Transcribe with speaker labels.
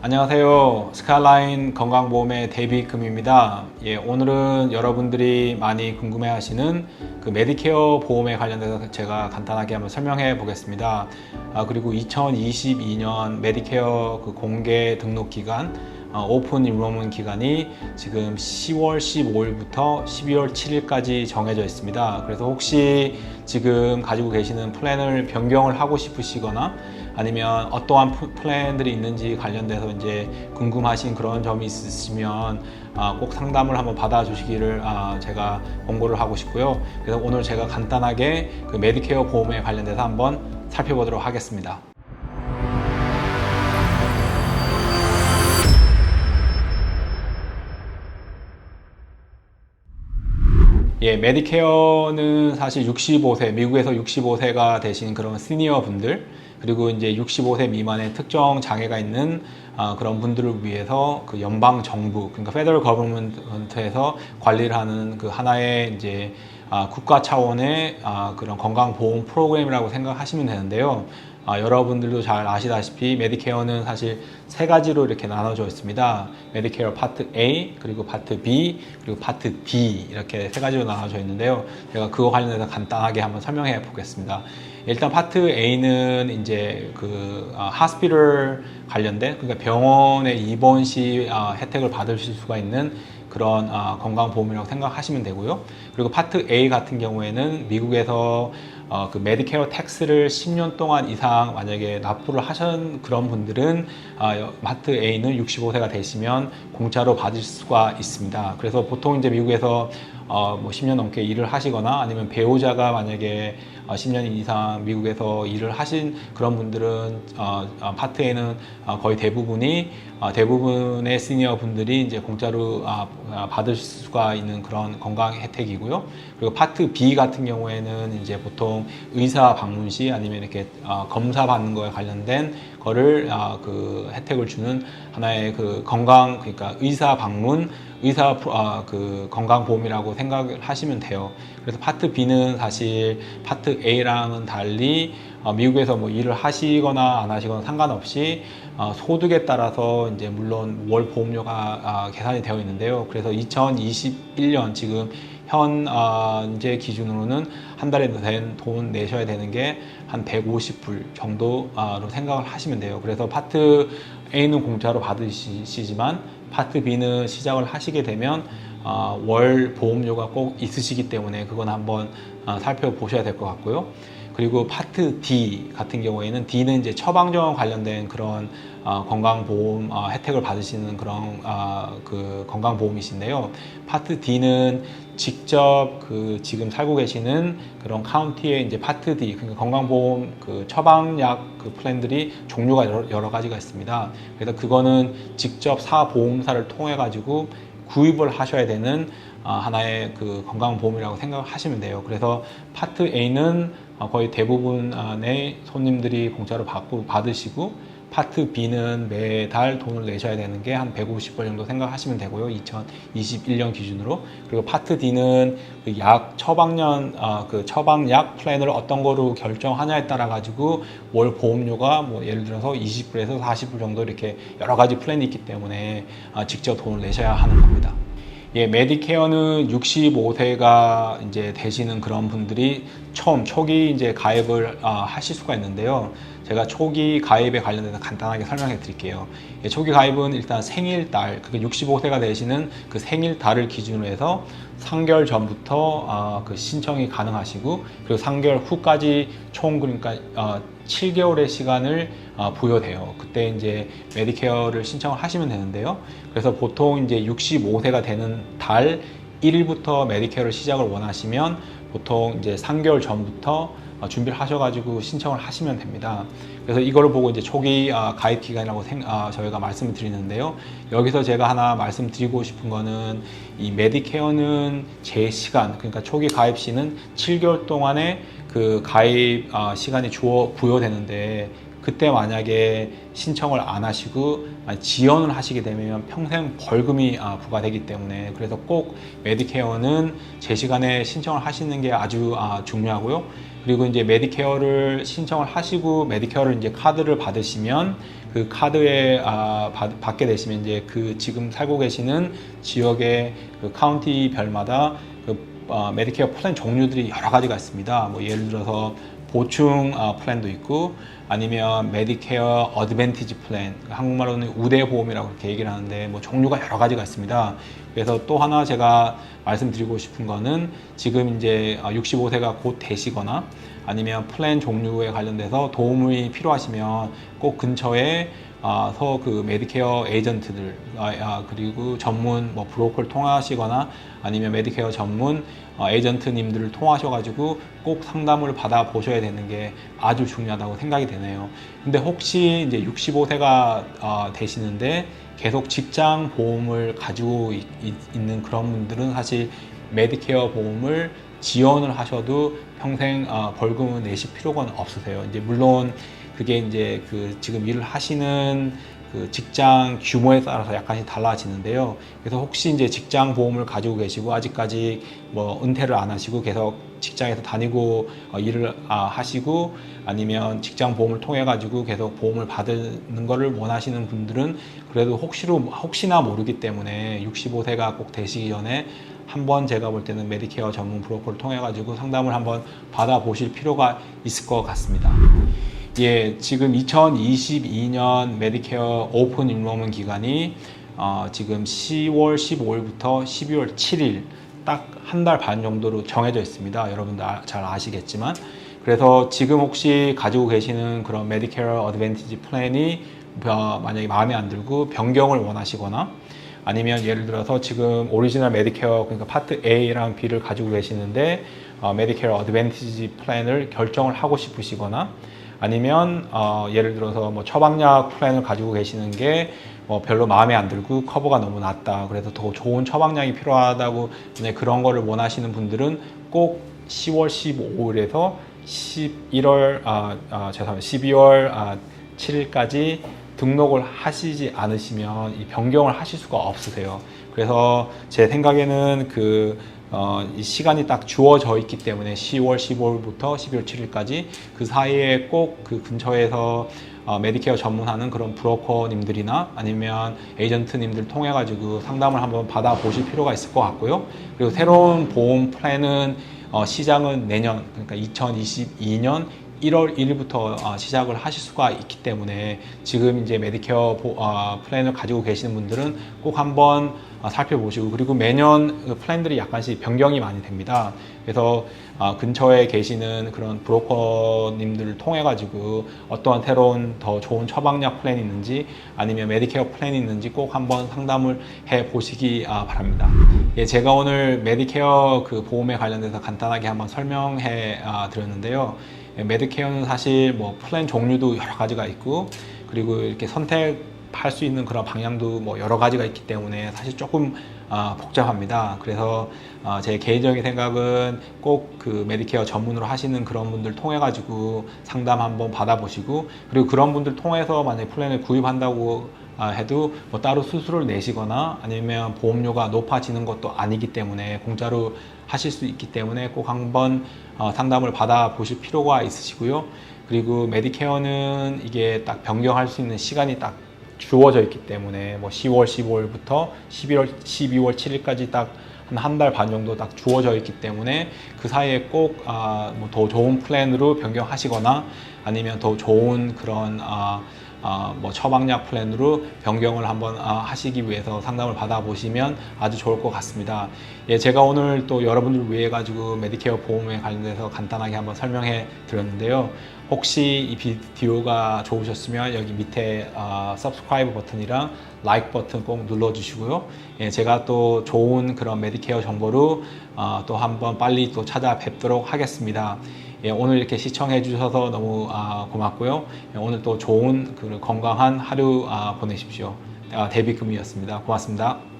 Speaker 1: 안녕하세요. 스카라인 건강보험의 데이비금입니다. 예, 오늘은 여러분들이 많이 궁금해하시는 그 메디케어 보험에 관련해서 제가 간단하게 한번 설명해 보겠습니다. 아, 그리고 2022년 메디케어 그 공개 등록 기간 어, 오픈 인로먼 기간이 지금 10월 15일부터 12월 7일까지 정해져 있습니다. 그래서 혹시 지금 가지고 계시는 플랜을 변경을 하고 싶으시거나 아니면 어떠한 프- 플랜들이 있는지 관련돼서 이제 궁금하신 그런 점이 있으시면 아, 꼭 상담을 한번 받아주시기를 아, 제가 권고를 하고 싶고요. 그래서 오늘 제가 간단하게 그 메디케어 보험에 관련돼서 한번 살펴보도록 하겠습니다. 예, 메디케어는 사실 65세, 미국에서 65세가 되신 그런 시니어 분들, 그리고 이제 65세 미만의 특정 장애가 있는 아, 그런 분들을 위해서 그 연방 정부, 그러니까 페더럴 거버먼트에서 관리를 하는 그 하나의 이제 아, 국가 차원의 아, 그런 건강보험 프로그램이라고 생각하시면 되는데요. 아, 여러분들도 잘 아시다시피 메디케어는 사실 세 가지로 이렇게 나눠져 있습니다. 메디케어 파트 A, 그리고 파트 B, 그리고 파트 D 이렇게 세 가지로 나눠져 있는데요. 제가 그거 관련해서 간단하게 한번 설명해 보겠습니다. 일단 파트 A는 이제 그 아, 하스피럴 관련된 그러니까 병원에 입원 시 아, 혜택을 받으실 수가 있는 그런 아, 건강보험이라고 생각하시면 되고요. 그리고 파트 A 같은 경우에는 미국에서 어, 그 메디케어 텍스를 10년 동안 이상 만약에 납부를 하신 그런 분들은 아, 여- 파트 A는 65세가 되시면 공짜로 받을 수가 있습니다. 그래서 보통 이제 미국에서 어, 뭐 10년 넘게 일을 하시거나 아니면 배우자가 만약에 어, 10년 이상 미국에서 일을 하신 그런 분들은 어, 어, 파트 A는 어, 거의 대부분이 어, 대부분의 시니어 분들이 이제 공짜로 아, 아, 받을 수가 있는 그런 건강 혜택이고요. 그리고 파트 B 같은 경우에는 이제 보통 의사 방문 시 아니면 이렇게 어, 검사 받는 거에 관련된 거를 아, 그 혜택을 주는 하나의 그 건강 그러니까 의사 방문 의사 아, 그 건강보험이라고 생각을 하시면 돼요. 그래서 파트 B는 사실 파트 A랑은 달리 어, 미국에서 뭐 일을 하시거나 안 하시거나 상관없이 어, 소득에 따라서 이제 물론 월 보험료가 아, 계산이 되어 있는데요. 그래서 2021년 지금 현 아, 현재 기준으로는 한 달에 된돈 내셔야 되는 게 한 150불 정도로 생각을 하시면 돼요. 그래서 파트 A는 공짜로 받으시지만 파트 B는 시작을 하시게 되면 아, 월 보험료가 꼭 있으시기 때문에 그건 한번 아, 살펴보셔야 될 것 같고요. 그리고 파트 D 같은 경우에는 D는 이제 처방전 관련된 그런 아, 건강보험 아, 혜택을 받으시는 그런 아, 그 건강보험이신데요. 파트 D는 직접 그 지금 살고 계시는 그런 카운티의 이제 파트 D 그러니까 건강보험 그 처방약 그 플랜들이 종류가 여러, 여러 가지가 있습니다. 그래서 그거는 직접 사보험사를 통해 가지고 구입을 하셔야 되는 아, 하나의 그 건강보험이라고 생각하시면 돼요. 그래서 파트 A는 어, 거의 대부분의 손님들이 공짜로 받고 받으시고 파트 B는 매달 돈을 내셔야 되는 게 한 150불 정도 생각하시면 되고요. 2021년 기준으로. 그리고 파트 D는 그 약 처방년 아, 그 처방약 플랜을 어떤 거로 결정하냐에 따라 가지고 월 보험료가 뭐 예를 들어서 20불에서 40불 정도 이렇게 여러 가지 플랜이 있기 때문에 아, 직접 돈을 내셔야 하는 겁니다. 예, 메디케어는 65세가 이제 되시는 그런 분들이 처음 초기 이제 가입을 아, 하실 수가 있는데요. 제가 초기 가입에 관련해서 간단하게 설명해 드릴게요. 예, 초기 가입은 일단 생일달, 그 65세가 되시는 그 생일달을 기준으로 해서 3개월 전부터 아, 그 신청이 가능하시고 그리고 3개월 후까지 총 그러니까 어, 7개월의 시간을 어, 부여돼요. 그때 이제 메디케어를 신청을 하시면 되는데요. 그래서 보통 이제 65세가 되는 달 1일부터 메디케어를 시작을 원하시면 보통 이제 3개월 전부터 어, 준비를 하셔가지고 신청을 하시면 됩니다. 그래서 이거를 보고 이제 초기 아, 가입 기간이라고 생- 아, 저희가 말씀을 드리는데요. 여기서 제가 하나 말씀드리고 싶은 거는 이 메디케어는 제 시간, 그러니까 초기 가입 시는 7개월 동안의 그 가입 아, 시간이 주어 부여되는데 그때 만약에 신청을 안 하시고 지연을 하시게 되면 평생 벌금이 아, 부과되기 때문에 그래서 꼭 메디케어는 제 시간에 신청을 하시는 게 아주 아, 중요하고요. 그리고 이제 메디케어를 신청을 하시고 메디케어를 이제 카드를 받으시면 그 카드에 아, 받, 받게 되시면 이제 그 지금 살고 계시는 지역의 그 카운티별마다 그 어, 메디케어 플랜 종류들이 여러 가지가 있습니다. 뭐 예를 들어서 보충 어, 플랜도 있고 아니면 메디케어 어드밴티지 플랜 한국말로는 우대 보험이라고 그렇게 얘기를 하는데 뭐 종류가 여러 가지가 있습니다. 그래서 또 하나 제가 말씀드리고 싶은 거는 지금 이제 65세가 곧 되시거나 아니면 플랜 종류에 관련돼서 도움이 필요하시면 꼭 근처에 아, 서그 메디케어 에이전트들 아, 아, 그리고 전문 뭐 브로커를 통하시거나 아니면 메디케어 전문 어, 에이전트님들을 통하셔가지고 꼭 상담을 받아 보셔야 되는 게 아주 중요하다고 생각이 되네요. 근데 혹시 이제 65세가 어, 되시는데 계속 직장 보험을 가지고 있, 는 그런 분들은 사실 메디케어 보험을 지원을 하셔도 평생 어, 벌금을 내실 필요가 없으세요. 이제 물론 그게 이제 그 지금 일을 하시는 그 직장 규모에 따라서 약간씩 달라지는데요. 그래서 혹시 이제 직장 보험을 가지고 계시고 아직까지 뭐 은퇴를 안 하시고 계속 직장에서 다니고 어, 일을 아, 하시고 아니면 직장 보험을 통해 가지고 계속 보험을 받는 거를 원하시는 분들은 그래도 혹시로 혹시나 모르기 때문에 65세가 꼭 되시기 전에 한번 제가 볼 때는 메디케어 전문 브로커를 통해 가지고 상담을 한번 받아 보실 필요가 있을 것 같습니다. 예, 지금 2022년 메디케어 오픈 인로먼 기간이 어, 지금 10월 15일부터 12월 7일 딱 한 달 반 정도로 정해져 있습니다. 여러분들 아, 잘 아시겠지만 그래서 지금 혹시 가지고 계시는 그런 메디케어 어드밴티지 플랜이 어, 만약에 마음에 안 들고 변경을 원하시거나 아니면 예를 들어서 지금 오리지널 메디케어 그러니까 파트 A랑 B를 가지고 계시는데 어, 메디케어 어드밴티지 플랜을 결정을 하고 싶으시거나 아니면 어, 예를 들어서 뭐 처방약 플랜을 가지고 계시는 게 뭐 별로 마음에 안 들고 커버가 너무 낮다. 그래서 더 좋은 처방약이 필요하다고 네, 그런 거를 원하시는 분들은 꼭 10월 15일에서 11월 아, 아 죄송합니다. 12월 아, 7일까지 등록을 하시지 않으시면 이 변경을 하실 수가 없으세요. 그래서 제 생각에는 그 어, 이 시간이 딱 주어져 있기 때문에 10월 15일부터 12월 7일까지 그 사이에 꼭 그 근처에서 어, 메디케어 전문하는 그런 브로커님들이나 아니면 에이전트님들 통해 가지고 상담을 한번 받아 보실 필요가 있을 것 같고요. 그리고 새로운 보험 플랜은 어, 시장은 내년 그러니까 2022년 1월 1일부터 어, 시작을 하실 수가 있기 때문에 지금 이제 메디케어 어, 플랜을 가지고 계시는 분들은 꼭 한번 어, 살펴보시고 그리고 매년 그 플랜들이 약간씩 변경이 많이 됩니다. 그래서 근처에 계시는 그런 브로커님들을 통해 가지고 어떠한 새로운 더 좋은 처방약 플랜이 있는지 아니면 메디케어 플랜이 있는지 꼭 한번 상담을 해 보시기 바랍니다. 예, 제가 오늘 메디케어 그 보험에 관련돼서 간단하게 한번 설명해 드렸는데요. 예, 메드케어는 사실 뭐 플랜 종류도 여러 가지가 있고 그리고 이렇게 선택할 수 있는 그런 방향도 뭐 여러 가지가 있기 때문에 사실 조금 어, 복잡합니다. 그래서 어, 제 개인적인 생각은 꼭 그 메디케어 전문으로 하시는 그런 분들 통해 가지고 상담 한번 받아보시고 그리고 그런 분들 통해서 만약에 플랜을 구입한다고 아, 해도 뭐 따로 수수료를 내시거나 아니면 보험료가 높아지는 것도 아니기 때문에 공짜로 하실 수 있기 때문에 꼭 한번 어, 상담을 받아 보실 필요가 있으시고요. 그리고 메디케어는 이게 딱 변경할 수 있는 시간이 딱 주어져 있기 때문에 뭐 10월 15일부터 11월 12월 7일까지 딱 한한달반 정도 딱 주어져 있기 때문에 그 사이에 꼭 아, 뭐더 좋은 플랜으로 변경하시거나 아니면 더 좋은 그런 아, 어, 뭐 처방약 플랜으로 변경을 한번 어, 하시기 위해서 상담을 받아보시면 아주 좋을 것 같습니다. 예, 제가 오늘 또 여러분들 위해 가지고 메디케어 보험에 관련해서 간단하게 한번 설명해 드렸는데요. 혹시 이 비디오가 좋으셨으면 여기 밑에 어, subscribe 버튼이랑 like 버튼 꼭 눌러주시고요. 예, 제가 또 좋은 그런 메디케어 정보로 어, 또 한번 빨리 또 찾아뵙도록 하겠습니다. 예, 오늘 이렇게 시청해 주셔서 너무 아, 고맙고요. 예, 오늘 또 좋은 그 건강한 하루 아, 보내십시오. 아, 데뷔금이었습니다. 고맙습니다.